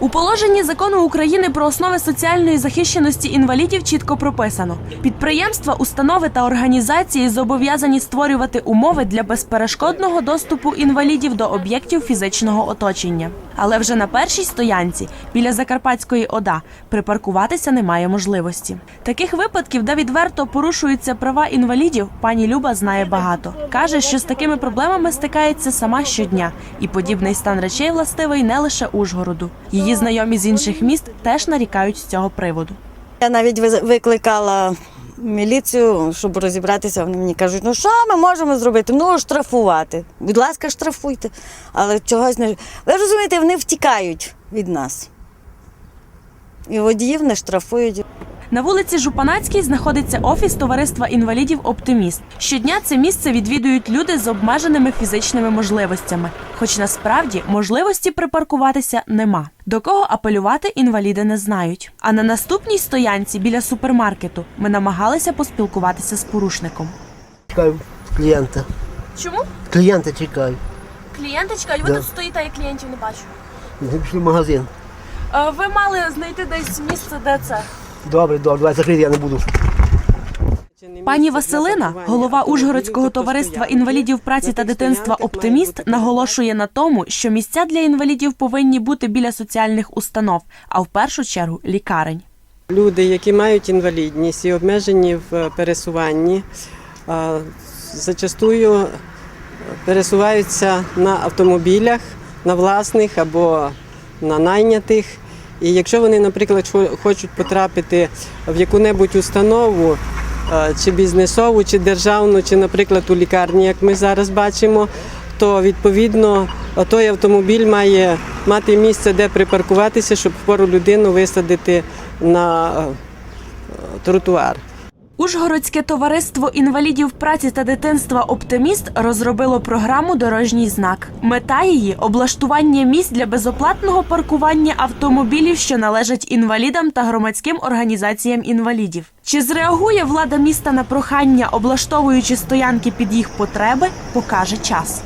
У положенні закону України про основи соціальної захищеності інвалідів чітко прописано: підприємства, установи та організації зобов'язані створювати умови для безперешкодного доступу інвалідів до об'єктів фізичного оточення. Але вже на першій стоянці біля Закарпатської ОДА припаркуватися немає можливості. Таких випадків, де відверто порушуються права інвалідів, пані Люба знає багато. каже, що з такими проблемами стикається сама щодня, і подібний стан речей властивий не лише Ужгороду. Її знайомі з інших міст теж нарікають з цього приводу. Я навіть викликала міліцію, щоб розібратися. Вони мені кажуть, ну що ми можемо зробити? Ну, штрафувати. Будь ласка, штрафуйте. Але чогось не. Ви розумієте, вони втікають від нас. І водіїв не штрафують. На вулиці Жупанацькій знаходиться офіс товариства інвалідів Оптиміст. Щодня це місце відвідують люди з обмеженими фізичними можливостями, хоч насправді можливості припаркуватися нема. До кого апелювати інваліди не знають. А на наступній стоянці біля супермаркету ми намагалися поспілкуватися з порушником. Чекаю клієнта. Чому Клієнта чекаю. клієнти чекають? Ви Да. тут стоїте, я клієнтів не бачу. Ми пішли в магазин. Ви мали знайти десь місце, де це. Добре, добре, давай закрити, я не буду. Пані Василина, голова Ужгородського товариства інвалідів праці та дитинства Оптиміст, наголошує на тому, що місця для інвалідів повинні бути біля соціальних установ, а в першу чергу лікарень. Люди, які мають інвалідність і обмежені в пересуванні, зачастую пересуваються на автомобілях, на власних або на найнятих. І якщо вони, наприклад, хочуть потрапити в яку-небудь установу, е, чи бізнесову, чи державну, чи, наприклад, у лікарні, як ми зараз бачимо, то відповідно той автомобіль має мати місце, де припаркуватися, щоб хвору людину висадити на е, тротуар. Ужгородське товариство інвалідів праці та дитинства Оптиміст розробило програму Дорожній знак. Мета її облаштування місць для безоплатного паркування автомобілів, що належать інвалідам та громадським організаціям інвалідів. Чи зреагує влада міста на прохання, облаштовуючи стоянки під їх потреби, покаже час.